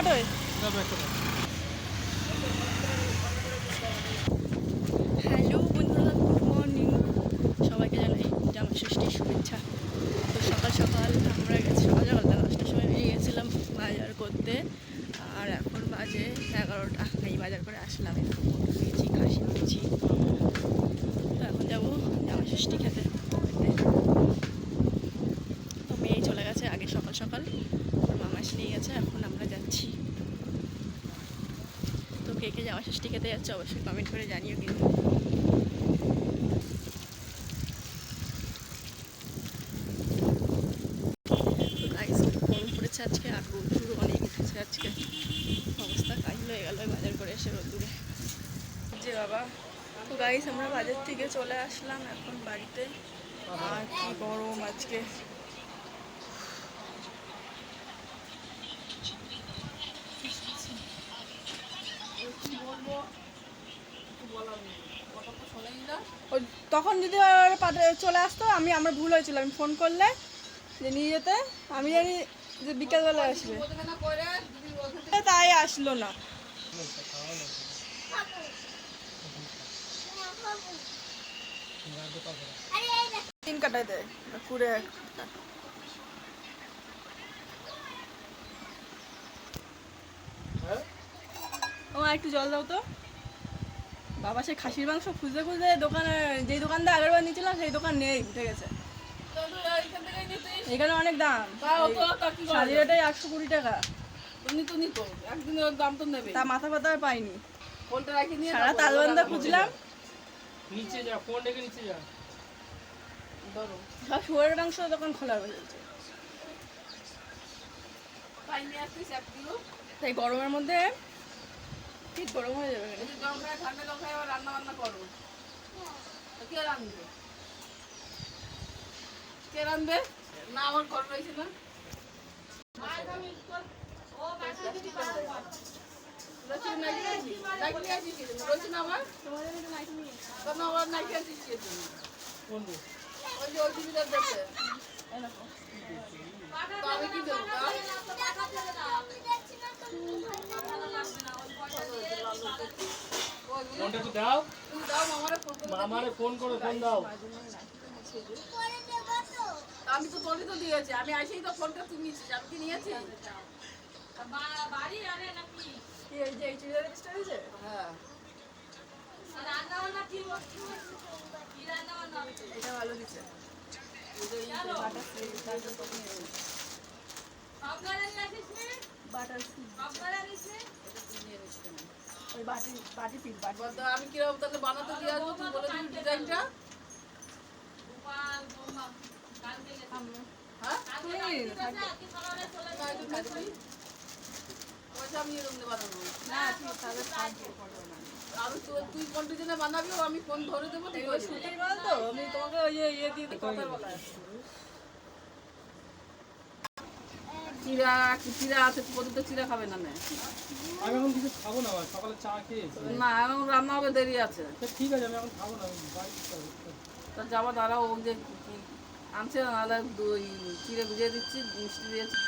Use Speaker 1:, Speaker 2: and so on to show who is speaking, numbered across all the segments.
Speaker 1: অটোয়? হ্যালো বন্ধুরা good morning. সবাইকে জানাই জামা ষষ্ঠীর শুভেচ্ছা। তো সকাল সকাল আমরা গেছি সকাল সকাল না দশটার সময় বেরিয়ে গেছিলাম বাজার করতে আর এখন বাজে এগারোটা এই বাজার করে আসলাম একটু পটল নিয়েছি খাসি নিয়েছি তো এখন যাব জামা ষষ্ঠী খেতে তো মেয়ে চলে গেছে আগে সকাল সকাল ওর মামা এসে নিয়ে গেছে এখন আমরা যাচ্ছি। তো কে কে যাওয়া ষষ্ঠী খেতে যাচ্ছে অবশ্যই কমেন্ট করে জানিও কিন্তু। আজকে, আর রোদ্দুর অনেক উঠেছে আজকে। অবস্থা কাহিল হয়ে গেল বাজার করে এসে রোদ্দুরে। যে বাবা, তো গাইস আমরা বাজার থেকে চলে আসলাম এখন বাড়িতে। আর কি গরম আজকে ও তখন যদি ওর চলে আসতো আমি আমার ভুল হয়েছিল আমি ফোন করলে যে নিয়ে যেতে আমি জানি যে বিকালবেলা আসবে। তাই আসলো না। তিন কাটাই দেয় কুড়ে একটা ও একটু জল দাও তো। বাবা সে খাসির মাংস খুঁজে খুঁজে দোকানে যেই দোকানটা আগেরবার নিয়েছিলাম সেই দোকান নেই উঠে গেছে। এখানে অনেক দাম। শাড়িটাই একশো কুড়ি টাকা।
Speaker 2: তুমি নিতো একদিনের দাম তো নেবে
Speaker 1: তা মাথা ব্যথা আর পাইনি।
Speaker 2: ফোনটা রাখি নিয়ে
Speaker 1: সারা তালবান্ধা খুঁজলাম।
Speaker 3: নিচে যা ফোন রেখে নিচে যা।
Speaker 2: ধরো।
Speaker 1: সব শুয়ারের মাংস দোকান খোলা তাই গরমের মধ্যে ঠিক গরম হয়ে যাবে
Speaker 2: যদি গরম খায় ঠান্ডা জল খায় আবার রান্না বান্না করো তো কে রাঁধবে কে রাঁধবে না আমার ঘর রয়েছে না রয়েছে নাকি আছিস? নাকি কি জন্য? না আমার? আবার নাকি আসিস?
Speaker 3: কোন
Speaker 2: ওই যে দেখে। আমি কি দেবো তা? ওই বুঝলি?
Speaker 3: ফোনটা একটু দাও।
Speaker 2: তুমি দাও মামারে ফোন করে
Speaker 3: ফোন দাও।
Speaker 2: আমি তো তোরই তো দিয়েছি আমি আসেই তো ফোনটা নিয়েছিস আমি কি নিয়েছি?
Speaker 1: কি এই যে এই চুড়িদার পিসটা হয়েছে?
Speaker 2: হ্যাঁ।
Speaker 1: এটা ভালো দিচ্ছে। বাটার ওই বাটি বাটি পিস বাটি
Speaker 2: আমি কীরকম তাহলে বানাতে দিয়ে আসব তুই বলে দিবি ডিজাইনটা? হ্যাঁ?
Speaker 1: তুমি
Speaker 2: বানাবি। ও আমি ফোন ধরে দেবো তুই
Speaker 1: এগুলো সুতির মাল তো আমি তোমাকে ওই ইয়ে দিয়ে দিই কথার বলা
Speaker 2: চিরা চিরা আছে চিরা খাবে না না?
Speaker 3: আমি এখন কিছু খাব না সকালে চা খেয়েছি
Speaker 2: না এখন রান্না হবে দেরি আছে।
Speaker 3: ঠিক আছে আমি এখন খাব না
Speaker 2: তা যাওয়া দাঁড়াও ও যে আনছে নাহলে দই চিড়ে বুঝিয়ে দিচ্ছি মিষ্টি দিয়েছি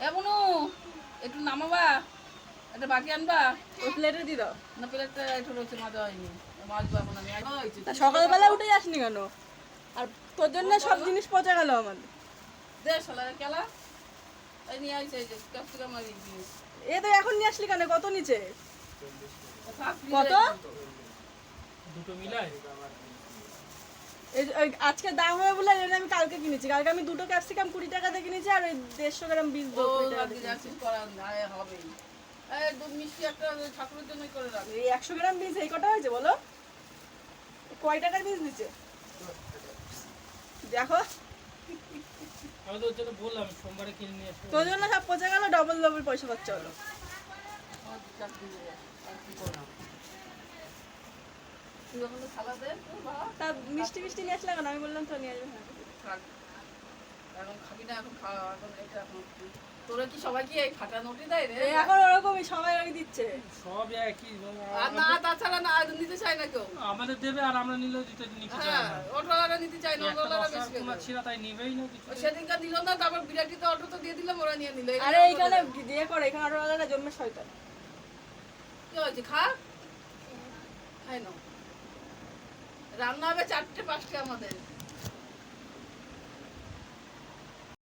Speaker 2: এ বনু একটু নামাবা একটা বাকি আনবা
Speaker 1: ওই প্লেটে দিয়ে দাও।
Speaker 2: না প্লেটটা একটু রয়েছে মাজা হয়নি।
Speaker 1: সকালবেলা উঠে আসনি কেন? আর তোর জন্য সব জিনিস পচা গেল আমার এ তো এখন নিয়ে আসলি কেন? কত নিচে? কত? আজকে দাম হবে বলে আমি কালকে কিনেছি। কালকে আমি দুটো ক্যাপসিকাম কুড়ি টাকা টাকাতে কিনেছি আর ওই দেড়শো গ্রাম বীজ একশো গ্রাম বীজ এই কটা হয়েছে বলো? কয় টাকার বীজ দিচ্ছে দেখো।
Speaker 3: আমি তো ওর জন্য বললাম সোমবারে কিনে নিয়ে আসব।
Speaker 1: তোর জন্য সব পচে গেল ডবল ডবল পয়সা খরচা হলো
Speaker 2: তো
Speaker 1: মিষ্টি মিষ্টি নিয়ে আসলে কেন? আমি বললাম তো নিয়ে আসবে।
Speaker 2: এখন খাবি না এখন খাওয়া এখন এটা এখন তোরা কি সবাই কি এই ফাটা নোটি দেয় রে?
Speaker 1: এখন ওরকমই সবাই ওই দিচ্ছে।
Speaker 3: সব একই
Speaker 2: আর না তাছাড়া না আর নিতে চায় না কেউ।
Speaker 3: আমাদের দেবে আর আমরা নিলেও দিতে নিতে চাই
Speaker 2: হ্যাঁ
Speaker 3: না।
Speaker 2: ওটা নিতে চায় না
Speaker 3: একটা
Speaker 2: বেশি
Speaker 3: তোমার ছিল তাই নিবেই না কিছু।
Speaker 2: সেদিনকার দিল না তারপর বিরাটিতে অটো তো দিয়ে দিলাম ওরা নিয়ে নিল।
Speaker 1: আরে এইখানে দিয়ে করে এখানে অটোওয়ালারা জন্মে শয়তান।
Speaker 2: কি হয়েছে খা? খাই নাও রান্না হবে চারটে পাঁচটা আমাদের।